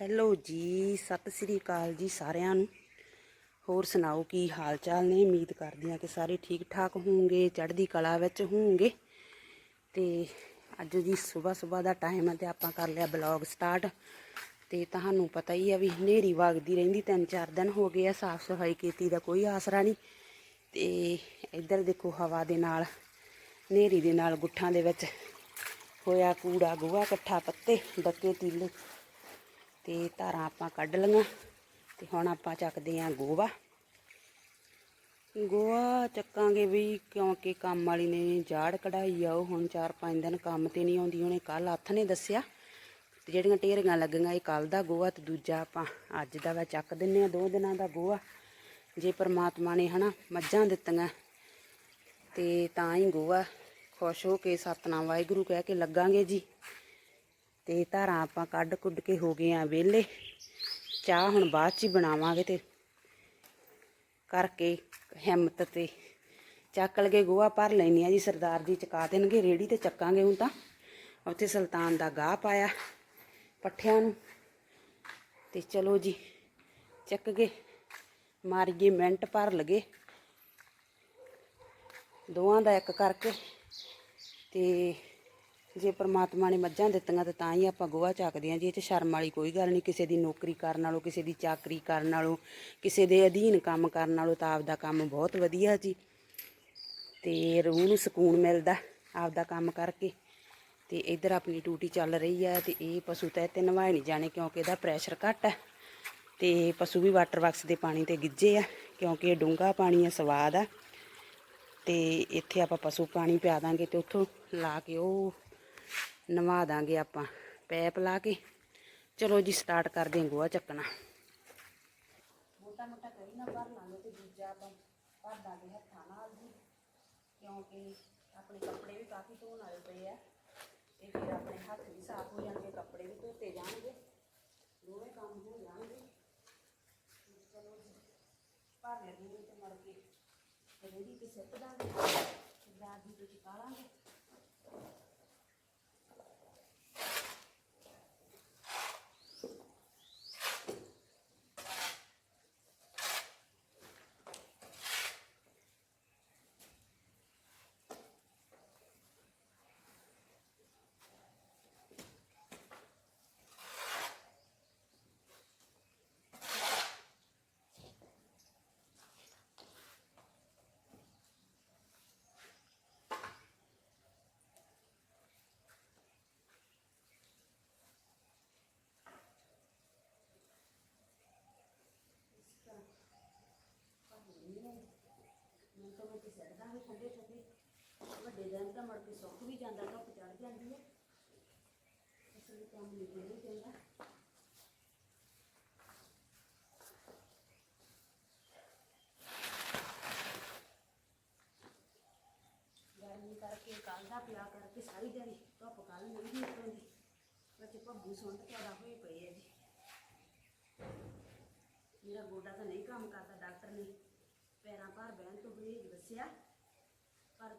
Hello ਜੀ, ਸਤਿ ਸ੍ਰੀ ਅਕਾਲ ਜੀ ਸਾਰਿਆਂ ਨੂੰ। ਹੋਰ ਸੁਣਾਓ, ਕੀ ਹਾਲ ਚਾਲ ਨੇ? ਉਮੀਦ ਕਰਦੀ ਹਾਂ ਕਿ ਸਾਰੇ ਠੀਕ ਠਾਕ ਹੋਵੋਗੇ ਚੜ੍ਹਦੀ ਕਲਾ ਵਿੱਚ ਹੋਵੋਗੇ ਤੇ ਅੱਜ ਜੀ ਸਵੇਰ ਸਵੇਰ ਦਾ ਟਾਈਮ ਹੈ ਤੇ ਆਪਾਂ ਕਰ ਲਿਆ ਬਲੌਗ ਸਟਾਰਟ ਤੇ ਤੁਹਾਨੂੰ ਪਤਾ ਹੀ ਆ ਵੀ ਹਨੇਰੀ ਵਗਦੀ ਰਹਿੰਦੀ ਤਿੰਨ ਚਾਰ ਦਿਨ ਹੋ ਗਏ ਆ ਸਾਫ਼ ਸਫ਼ਾਈ ਕੀਤੀ ਦਾ ਕੋਈ ਆਸਰਾ ਨਹੀਂ। ਤੇ ਇੱਧਰ ਦੇਖੋ ਹਵਾ ਦੇ ਨਾਲ, ਹਨੇਰੀ ਦੇ ਨਾਲ ਗੁੱਠਾਂ ਦੇ ਵਿੱਚ ਹੋਇਆ ਕੂੜਾ ਗੋਹਾ ਇਕੱਠਾ ਪੱਤੇ ਡੱਕੇ ਤੀਲੇ ਤੇ ਧਾਰਾਂ ਆਪਾਂ ਕੱਢ ਲਈਆਂ ਤੇ ਹੁਣ ਆਪਾਂ ਚੱਕਦੇ ਆਂ ਗੋਵਾ ਗੋਆ ਚੱਕਾਂਗੇ ਵੀ ਕਿਉਂਕਿ ਕੰਮ ਵਾਲੀ ਨੇ ਜਾੜ ਕਢਾਈ ਆ, ਉਹ ਹੁਣ 4-5 ਦਿਨ ਕੰਮ ਤੇ ਨਹੀਂ ਆਉਂਦੀ, ਉਹਨੇ ਕੱਲ ਹੱਥ ਨੇ ਦੱਸਿਆ। ਤੇ ਜਿਹੜੀਆਂ ਢੇਰੀਆਂ ਲੱਗੀਆਂ ਇਹ ਕੱਲ ਦਾ ਗੋਆ ਤੇ ਦੂਜਾ ਆਪਾਂ ਅੱਜ ਦਾ ਵਾ ਚੱਕ ਦਿੰਨੇ ਆ ਦੋ ਦਿਨਾਂ ਦਾ ਗੋਆ ਜੇ ਪ੍ਰਮਾਤਮਾ ਨੇ ਹਨਾ ਮੱਝਾਂ ਦਿੱਤੀਆਂ ਤੇ ਤਾਂ ਹੀ ਗੋਆ ਖੁਸ਼ ਹੋ ਕੇ ਸਤਨਾਮ ਵਾਹਿਗੁਰੂ ਕਹਿ ਕੇ ਲੱਗਾਂਗੇ ਜੀ। ਤੇ ਧਾਰਾਂ ਆਪਾਂ ਕੱਢ ਕੁੱਡ ਕੇ ਹੋ ਗਏ ਆ ਵਿਹਲੇ। ਚਾਹ ਹੁਣ ਬਾਅਦ ਚ ਹੀ ਬਣਾਵਾਂਗੇ ਤੇ ਕਰਕੇ ਹਿੰਮਤ ਤੇ ਚੱਕ ਲਗੇ ਗੋਹਾ ਭਰ ਲੈਣੀ ਆ ਜੀ, ਸਰਦਾਰ ਜੀ ਚਕਾ ਦੇਣਗੇ ਰੇੜੀ ਤੇ ਚੱਕਾਂਗੇ ਹੁਣ ਤਾਂ। ਉੱਥੇ ਸੁਲਤਾਨ ਦਾ ਗਾਹ ਪਾਇਆ ਪੱਠਿਆਂ ਨੂੰ। ਤੇ ਚਲੋ ਜੀ, ਚੱਕ ਗਏ। ਮਾਰੀਏ ਮਿੰਟ ਭਰ ਲਗੇ। ਦੋਵਾਂ ਦਾ ਇੱਕ ਕਰਕੇ ਤੇ ਜੇ ਪ੍ਰਮਾਤਮਾ ਨੇ ਮੱਝਾਂ ਦਿੱਤੀਆਂ ਤੇ ਤਾਂ ਹੀ ਆਪਾਂ ਗੋਹਾ ਚੱਕਦੇ ਆਂ ਜੀ ਇਹ 'ਚ ਸ਼ਰਮ ਵਾਲੀ ਕੋਈ ਗੱਲ ਨਹੀਂ, ਕਿਸੇ ਦੀ ਨੌਕਰੀ ਕਰਨ ਨਾਲੋਂ, ਕਿਸੇ ਦੀ ਚਾਕਰੀ ਕਰਨ ਨਾਲੋਂ, ਕਿਸੇ ਦੇ ਅਧੀਨ ਕੰਮ ਕਰਨ ਨਾਲੋਂ ਤਾਂ ਆਪਦਾ ਕੰਮ ਬਹੁਤ ਵਧੀਆ ਜੀ। ਤੇ ਰੂਹ ਨੂੰ ਸਕੂਨ ਮਿਲਦਾ ਆਪਦਾ ਕੰਮ ਕਰਕੇ। ਤੇ ਇੱਧਰ ਆਪਣੀ ਡਿਊਟੀ ਚੱਲ ਰਹੀ ਹੈ ਤੇ ਇਹ ਪਸ਼ੂ ਤਾਂ ਇੱਥੇ ਨਵਾਏ ਨਹੀਂ ਜਾਣੇ ਕਿਉਂਕਿ ਇਹਦਾ ਪ੍ਰੈਸ਼ਰ ਘੱਟ ਹੈ ਤੇ ਪਸ਼ੂ ਵੀ ਵਾਟਰ ਬਾਕਸ ਦੇ ਪਾਣੀ ਤੇ ਗਿੱਜੇ ਆ ਕਿਉਂਕਿ ਇਹ ਡੂੰਘਾ ਪਾਣੀ ਆ, ਸਵਾਦ ਆ। ਤੇ ਇੱਥੇ ਆਪਾਂ ਪਸ਼ੂ ਪਾਣੀ ਪਿਆ ਦਾਂਗੇ ਤੇ ਉੱਥੋਂ ਲਾ ਕੇ ਉਹ ਨਵਾ ਦਾਂਗੇ ਆਪਾਂ ਪੈਪ ਲਾ ਕੇ। ਚਲੋ ਜੀ ਸਟਾਰਟ ਕਰਦੇ ਹਾਂ ਗੋਹਾ ਚੱਕਣਾ। ਮੋਟਾ ਮੋਟਾ ਕਰੀ ਨਾ, ਭਰ ਲਾਂਗੇ ਤੇ ਦੂਜਾ ਆਪਾਂ ਭਰ ਦਾਂਗੇ ਹੱਥਾਂ ਨਾਲ ਜੀ ਕਿਉਂਕਿ ਆਪਣੇ ਕੱਪੜੇ ਵੀ ਕਾਫੀ ਧੋਣ ਵਾਲੇ ਪਏ ਆ। ਤੇ ਫਿਰ ਆਪਣੇ ਹੱਥ ਵੀ ਸਾਫ਼ ਹੋ ਜਾਣਗੇ, ਕੱਪੜੇ ਵੀ ਧੋਤੇ ਜਾਣਗੇ। ਦੋਵੇਂ ਕੰਮ ਹੋ ਜਾਣਗੇ। ਚਲੋ ਜੀ, ਭਰ ਲੈਂਦੇ ਤੇ ਮੜ ਕੇ ਰੇੜੀ ਤੇ ਸਿੱਟ ਦਾਂਗੇ। ਸਰਦਾਰ ਜੀ ਤੋਂ ਚੁਕਾ ਲਾਂਗੇ ਮੈਂ ਤਾਂ ਸਿੱਟ ਦਾਂਗੇ ਠੰਡੇ ਠੰਡੇ, ਵੱਡੇ ਦਿਨ ਤਾਂ ਮੜ ਕੇ ਸੁੱਕ ਵੀ ਜਾਂਦਾ, ਧੁੱਪ ਚੜ ਜਾਂਦੀ ਹੈ। ਇਸ ਲਈ ਕੰਮ ਨਹੀਂ ਕਰਨਾ ਚਾਹੀਦਾ। ਗਰਮੀ ਕਰਕੇ ਕੱਲ ਦਾ ਪਿਆ ਕਰਕੇ ਸਾਰੀ ਦਿਹਾੜੀ, ਧੁੱਪ ਕੱਲ ਨਹੀਂ ਨਿਕਲਦੀ। ਵਿੱਚ ਭੱਬੂ ਸੁੰਡ ਪੈਦਾ ਹੋਏ ਪਏ ਆ ਜੀ। ਮੇਰਾ ਗੋਡਾ ਤਾਂ ਨਹੀਂ ਕੰਮ ਕਰਦਾ, ਡਾਕਟਰ ਨੇ ਪੈਰਾਂ ਭਾਰ ਬਹਿਣ ਤੋਂ ਬਰੇਜ ਦੱਸਿਆ, ਪਰ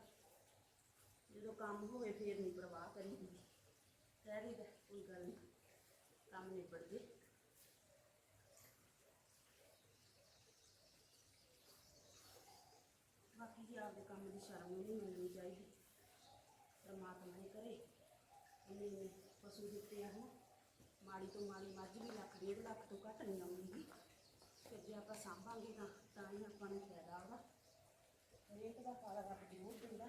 ਜਦੋਂ ਕੰਮ ਹੋਵੇ ਫੇਰ ਨਹੀਂ ਪਰਵਾਹ ਕਰੀਦੀ ਕਹਿ ਦਈਦਾ, ਕੋਈ ਗੱਲ ਨਹੀਂ, ਕੰਮ ਨਿਬੜ ਜੇ। ਬਾਕੀ ਜੀ ਆਪਦੇ ਕੰਮ ਦੀ ਸ਼ਰਮ ਨਹੀਂ ਮੰਨਣੀ ਚਾਹੀਦੀ। ਪਰਮਾਤਮਾ ਨੇ ਕਰੇ ਇੰਨੇ ਪਸ਼ੂ ਦਿੱਤੇ ਆ ਹੁਣ। ਮਾੜੀ ਤੋਂ ਮਾੜੀ ਮੱਝ ਵੀ ਲੱਖ, ਡੇਢ ਲੱਖ ਤੋਂ ਘੱਟ ਨਹੀਂ ਆਉਂਦੀ। ਤੇ ਜੇ ਆਪਾਂ ਸਾਂਭਾਂਗੇ ਤਾਂ ਤਾਂ ਹੀ ਆਪਾਂ ਨੂੰ ਫਾਇਦਾ ਹੋਗਾ ਹਰੇਕ ਦਾ ਫਲ ਰੱਬ ਜ਼ਰੂਰ ਦਿੰਦਾ।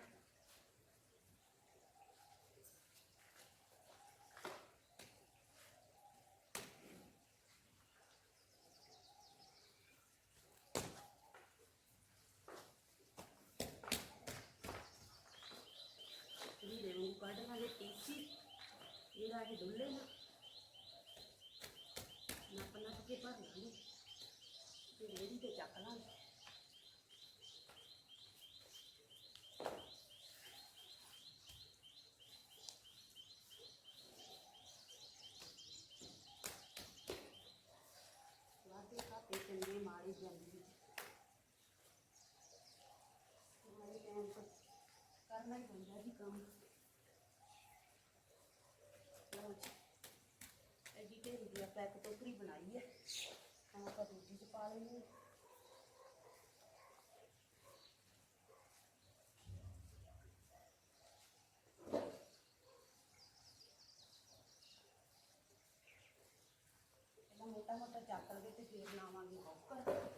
ਹੀਰੇ ਨੂੰ ਕੱਢ ਲਾਂਗੇ ਟੀਚੀ ਇਹਦਾ ਇਹ ਡੁੱਲੇ ਨਾ। ਨੱਪ ਨੱਪ ਕੇ ਭਰ ਲਾਂਗੇ। ਤੇ ਰੇੜੀ ਤੇ ਚੱਕ ਲਾਂਗੇ ਵਾਦੇ ਖਾਤੇ ਚੰਗੇ ਮਾਰੀ ਜਾਂਦੀ ਮਾਰੇ ਟਾਈਮ ਤੇ ਕਰਨਾ ਹੀ ਪੈਂਦਾ ਜੀ ਕੰਮ ਲਓ ਜੀ ਐਡੀ ਢੇਰੀ ਦੀ ਆਪਾਂ ਇੱਕ ਟੋਕਰੀ ਬਣਾਈ ਹੈ ਹੁਣ ਆਪਾਂ ਦੂਜੀ ਚ ਪਾ ਲੈਣੀ ਹੈ। ਪਹਿਲਾਂ ਮੋਟਾ ਮੋਟਾ ਚੱਕ ਲਵੇ ਤੇ ਫਿਰ ਲਾਵਾਂਗੇ ਕੁੱਕਰ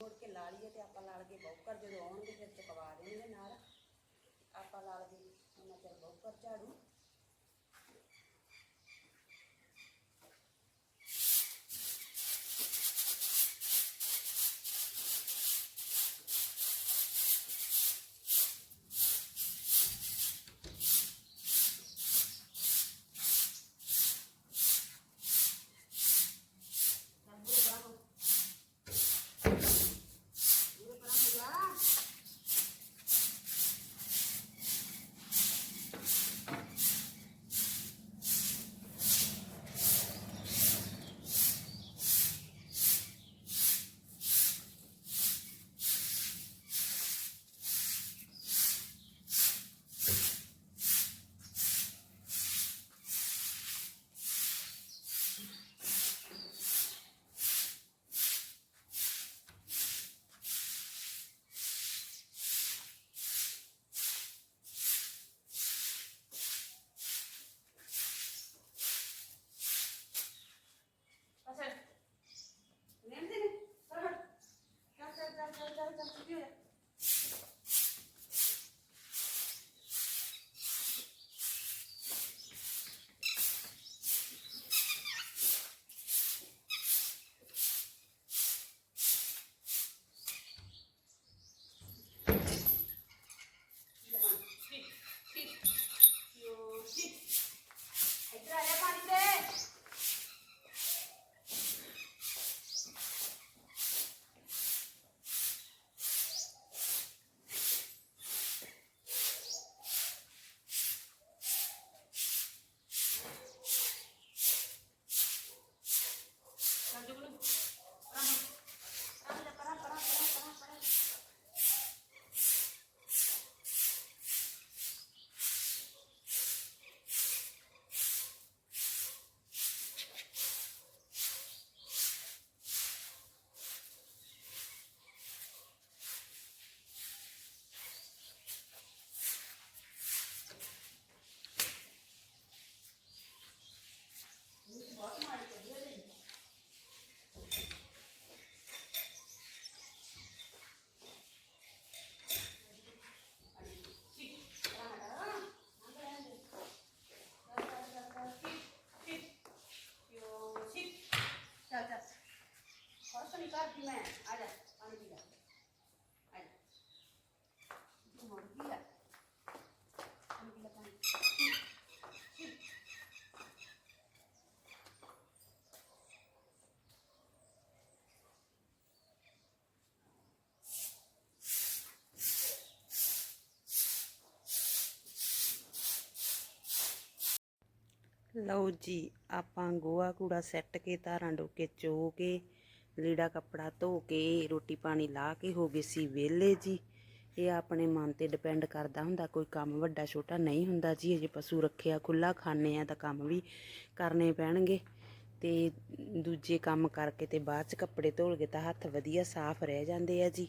ਮੁੜ ਕੇ ਲਾ ਲਈਏ ਤੇ ਆਪਾਂ ਲਾ ਕੇ ਬੌਕਰ ਜਦੋਂ ਆਉਣਗੇ ਫਿਰ ਚਕਵਾ ਦੇਣਗੇ ਨਾਲ। ਆਪਾਂ ਲਾ ਲਈਏ ਉਹਨਾਂ ਚਿਰ ਬੌਕਰ ਝਾੜੂ। ਲਓ ਜੀ, ਆਪਾਂ ਗੋਹਾ ਕੂੜਾ ਸੈੱਟ ਕੇ, ਧਾਰਾਂ ਡੋਕੇ ਚੋ ਕੇ, ਲੀੜਾ ਕੱਪੜਾ ਧੋ ਕੇ, ਰੋਟੀ ਪਾਣੀ ਲਾ ਕੇ ਹੋ ਗਏ ਸੀ ਵਿਹਲੇ ਜੀ। ਇਹ ਆਪਣੇ ਮਨ ਤੇ ਡਿਪੈਂਡ ਕਰਦਾ ਹੁੰਦਾ, ਕੋਈ ਕੰਮ ਵੱਡਾ ਛੋਟਾ ਨਹੀਂ ਹੁੰਦਾ ਜੀ। ਜੇ ਪਸ਼ੂ ਰੱਖਿਆ ਖੁੱਲਾ ਖਾਣੇ ਆ ਤਾਂ ਕੰਮ ਵੀ ਕਰਨੇ ਪੈਣਗੇ। ਤੇ ਦੂਜੇ ਕੰਮ ਕਰਕੇ ਤੇ ਬਾਅਦ ਚ ਕੱਪੜੇ ਧੋਲ ਗਏ ਤਾਂ ਹੱਥ ਵਧੀਆ ਸਾਫ਼ ਰਹਿ ਜਾਂਦੇ ਆ ਜੀ।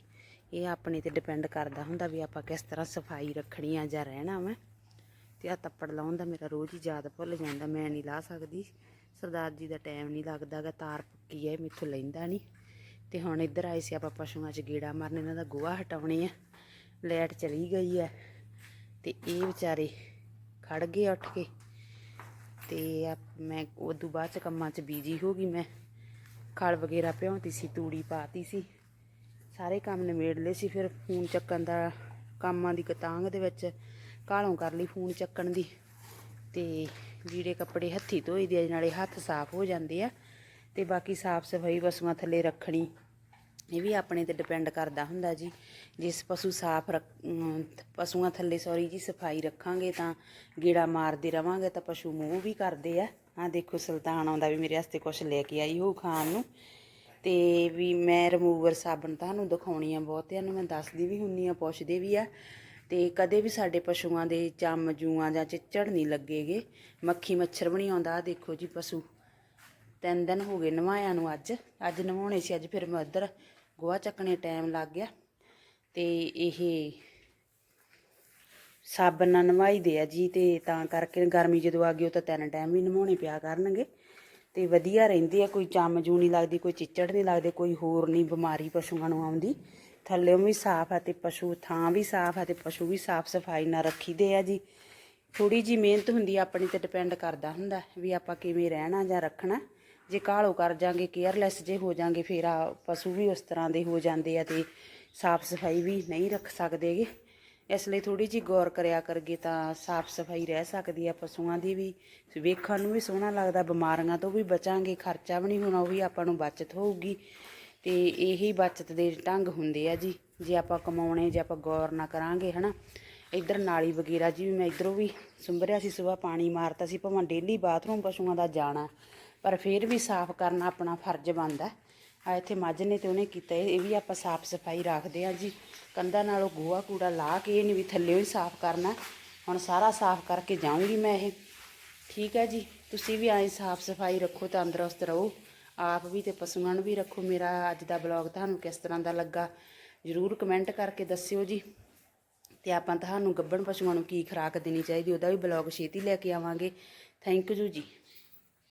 ਇਹ ਆਪਣੇ ਤੇ ਡਿਪੈਂਡ ਕਰਦਾ ਹੁੰਦਾ ਵੀ ਆਪਾਂ ਕਿਸ ਤਰ੍ਹਾਂ ਸਫ਼ਾਈ ਰੱਖਣੀ ਆ ਜਾਂ ਰਹਿਣਾ ਵਾ। ਤੇ ਆ ਤੱਪੜ ਲਾਉਣ ਦਾ ਮੇਰਾ ਰੋਜ਼ ਹੀ ਯਾਦ ਭੁੱਲ ਜਾਂਦਾ, ਮੈਂ ਨਹੀਂ ਲਾ ਸਕਦੀ। ਸਰਦਾਰ ਜੀ ਦਾ ਟਾਈਮ ਨਹੀਂ ਲੱਗਦਾਗਾ ਤਾਰ ਪੱਕੀ ਹੈ ਮੈਥੋਂ ਲੈਂਦਾ ਨਹੀਂ। ਤੇ ਹੁਣ ਇੱਧਰ ਆਏ ਸੀ ਆਪਾਂ ਪਸ਼ੂਆਂ 'ਚ ਗੇੜਾ ਮਾਰਨ, ਇਹਨਾਂ ਦਾ ਗੋਹਾ ਹਟਾਉਣੇ ਆ। ਲਾਈਟ ਚਲੀ ਗਈ ਹੈ ਤੇ ਇਹ ਵਿਚਾਰੇ ਖੜ ਗਏ ਉੱਠ ਕੇ। ਤੇ ਆ ਮੈਂ ਉਦੋਂ ਬਾਅਦ ਚ ਕੰਮਾਂ 'ਚ ਬੀਜੀ ਹੋ ਗਈ ਮੈਂ। ਖਲ ਵਗੈਰਾ ਭਿਉਂਤੀ ਸੀ, ਤੂੜੀ ਪਾਤੀ ਸੀ। ਸਾਰੇ ਕੰਮ ਨਿਬੇੜ ਲਏ ਸੀ, ਫਿਰ ਫੋਨ ਚੱਕਣ ਦਾ ਕੰਮਾਂ ਦੀ ਕਤਾਂਗ ਦੇ ਵਿੱਚ ਕਾਲੋਂ ਕਰ ਲਈ ਫੋਨ ਚੱਕਣ ਦੀ। ਤੇ ਜਿਹੜੇ ਕੱਪੜੇ ਹੱਥੀ ਧੋਈ ਦੇ ਆ, ਨਾਲੇ ਹੱਥ ਸਾਫ਼ ਹੋ ਜਾਂਦੇ ਆ। ਤੇ ਬਾਕੀ ਸਾਫ਼ ਸਫ਼ਾਈ ਪਸ਼ੂਆਂ ਥੱਲੇ ਰੱਖਣੀ। ਇਹ ਵੀ ਆਪਣੇ ਤੇ ਡਿਪੈਂਡ ਕਰਦਾ ਹੁੰਦਾ ਜੀ। ਜਿਸ ਪਸ਼ੂ ਸਾਫ਼ ਰੱਖ ਪਸ਼ੂਆਂ ਥੱਲੇ ਸੌਰੀ ਜੀ ਸਫ਼ਾਈ ਰੱਖਾਂਗੇ ਤਾਂ ਗੇੜਾ ਮਾਰਦੇ ਰਵਾਂਗੇ ਤਾਂ ਪਸ਼ੂ ਮੂੰਹ ਵੀ ਕਰਦੇ ਆ। ਆ ਦੇਖੋ ਸੁਲਤਾਨ ਆਉਂਦਾ ਵੀ ਮੇਰੇ ਵਾਸਤੇ ਕੁਝ ਲੈ ਕੇ ਆਈ ਹੋ ਖਾਣ ਨੂੰ। ਤੇ ਵੀ ਮੈਂ ਰਿਮੂਵਰ ਸਾਬਣ ਤੁਹਾਨੂੰ ਦਿਖਾਉਣੀ ਆ ਬਹੁਤਿਆਂ ਨੂੰ ਮੈਂ ਦੱਸਦੀ ਵੀ ਹੁੰਨੀ ਆ ਪੁੱਛਦੇ ਵੀ ਆ। ਤੇ ਕਦੇ ਵੀ ਸਾਡੇ ਪਸ਼ੂਆਂ ਦੇ ਚੰਮ ਜੂਆਂ ਜਾਂ ਚਿੱਚੜ ਨਹੀਂ ਲੱਗੇਗੇ। ਮੱਖੀ ਮੱਛਰ ਵੀ ਨਹੀਂ ਆਉਂਦਾ। ਦੇਖੋ ਜੀ ਪਸ਼ੂ। ਤਿੰਨ ਦਿਨ ਹੋ ਗਏ ਨਵਾਇਆ ਨੂੰ ਅੱਜ। ਅੱਜ ਨਵਾਉਣੇ ਸੀ, ਅੱਜ ਫਿਰ ਮੈਂ ਉੱਧਰ ਗੋਹਾ ਚੱਕਣੇ ਟਾਈਮ ਲੱਗ ਗਿਆ। ਤੇ ਇਹ ਸਾਬਣ ਨਾਲ ਨਵਾਈਦੇ ਆ ਜੀ ਤੇ ਤਾਂ ਕਰਕੇ ਗਰਮੀ ਜਦੋਂ ਆ ਗਈ ਉਹ ਤਾਂ ਤਿੰਨ ਟਾਈਮ ਵੀ ਨਵਾਉਣੇ ਪਿਆ ਕਰਨਗੇ। ਤੇ ਵਧੀਆ ਰਹਿੰਦੇ ਆ, ਕੋਈ ਚੰਮ ਜੂ ਨਹੀਂ ਲੱਗਦੀ, ਕੋਈ ਚਿੱਚੜ ਨਹੀਂ ਲੱਗਦੇ, ਕੋਈ ਹੋਰ ਨਹੀਂ ਬਿਮਾਰੀ ਪਸ਼ੂਆਂ ਨੂੰ ਆਉਂਦੀ। ਥੱਲੇੋਂ ਵੀ ਸਾਫ਼ ਆ ਤੇ ਪਸ਼ੂ ਥਾਂ ਵੀ ਸਾਫ਼ ਆ ਤੇ ਪਸ਼ੂ ਵੀ ਸਾਫ਼ ਸਫ਼ਾਈ ਨਾਲ ਰੱਖੀਦੇ ਆ ਜੀ। ਥੋੜੀ ਜੀ ਮਿਹਨਤ ਹੁੰਦੀ ਆ, ਆਪਣੀ ਤੇ ਡਿਪੈਂਡ ਕਰਦਾ ਹੁੰਦਾ ਵੀ ਆਪਾਂ ਕਿਵੇਂ ਰਹਿਣਾ ਜਾਂ ਰੱਖਣਾ। ਜੇ ਕਾਹਲੋ ਕਰ ਜਾਾਂਗੇ ਕੇਅਰਲੈਸ ਜੇ ਹੋ ਜਾਾਂਗੇ, ਫਿਰ ਆ ਪਸ਼ੂ ਵੀ ਉਸ ਤਰ੍ਹਾਂ ਦੇ ਹੋ ਜਾਂਦੇ ਆ ਤੇ ਸਾਫ਼ ਸਫ਼ਾਈ ਵੀ ਨਹੀਂ ਰੱਖ ਸਕਦੇਗੇ ਇਸ ਲਈ ਥੋੜੀ ਜੀ ਗੌਰ ਕਰਿਆ ਕਰਗੇ ਤਾਂ ਸਾਫ਼ ਸਫ਼ਾਈ ਰਹਿ ਸਕਦੀ ਆ, ਪਸ਼ੂਆਂ ਦੀ ਵੀ। ਵੇਖਣ ਨੂੰ ਵੀ ਸੋਹਣਾ ਲੱਗਦਾ, ਬਿਮਾਰੀਆਂ ਤੋਂ ਵੀ ਬਚਾਂਗੇ, ਖਰਚਾ ਵੀ ਨਹੀਂ ਹੋਣਾ, ਉਹ ਵੀ ਆਪਾਂ ਨੂੰ ਬਚਤ ਹੋਊਗੀ। ਤੇ ਇਹੀ ਬਚਤ ਦੇ ਢੰਗ ਹੁੰਦੇ ਆ ਜੀ। ਜੇ ਆਪਾਂ ਕਮਾਉਣੇ, ਜੇ ਆਪਾਂ ਗੌਰ ਨਾ ਕਰਾਂਗੇ, ਹਨਾ। ਇੱਧਰ ਨਾਲੀ ਵਗੈਰਾ ਜੀ ਵੀ ਮੈਂ ਇੱਧਰੋਂ ਵੀ ਸੁੰਬਰਿਆ ਸੀ, ਸਵੇਰ ਪਾਣੀ ਮਾਰਤਾ ਸੀ, ਭਾਵੇਂ ਡੇਲੀ ਬਾਥਰੂਮ ਪਸ਼ੂਆਂ ਦਾ ਜਾਣਾ, ਪਰ ਫਿਰ ਵੀ ਸਾਫ਼ ਕਰਨਾ ਆਪਣਾ ਫਰਜ਼ ਬਣਦਾ। ਆ ਇੱਥੇ ਮੱਝ ਨੇ ਤੇ ਉਹਨੇ ਕੀਤਾ, ਇਹ ਵੀ ਆਪਾਂ ਸਾਫ਼ ਸਫ਼ਾਈ ਰੱਖਦੇ ਆ ਜੀ। ਕੰਧਾਂ ਨਾਲੋਂ ਗੋਹਾ ਕੂੜਾ ਲਾ ਕੇ ਇਹ ਨਹੀਂ ਵੀ ਥੱਲੇ ਹੀ ਸਾਫ਼ ਕਰਨਾ। ਹੁਣ ਸਾਰਾ ਸਾਫ਼ ਕਰਕੇ ਜਾਊਂਗੀ ਮੈਂ ਇਹ। ਠੀਕ ਹੈ ਜੀ, ਤੁਸੀਂ ਵੀ ਐਂ ਸਾਫ਼ ਸਫ਼ਾਈ ਰੱਖੋ, ਤੰਦਰੁਸਤ ਰਹੋ। ਆਪ ਵੀ ਤੇ ਪਸ਼ੂਆਂ ਨੂੰ ਵੀ ਰੱਖੋ। ਮੇਰਾ ਅੱਜ ਦਾ ਬਲੌਗ ਤੁਹਾਨੂੰ ਕਿਸ ਤਰ੍ਹਾਂ ਦਾ ਲੱਗਾ ਜਰੂਰ ਕਮੈਂਟ ਕਰਕੇ ਦੱਸਿਓ ਜੀ। ਤੇ ਆਪਾਂ ਤੁਹਾਨੂੰ ਗੱਭਣ ਪਸ਼ੂਆਂ ਨੂੰ ਕੀ ਖੁਰਾਕ ਦੇਣੀ ਚਾਹੀਦੀ, ਉਹਦਾ ਵੀ ਬਲੌਗ ਛੇਤੀ ਲੈ ਕੇ ਆਵਾਂਗੇ। ਥੈਂਕ ਯੂ ਜੀ।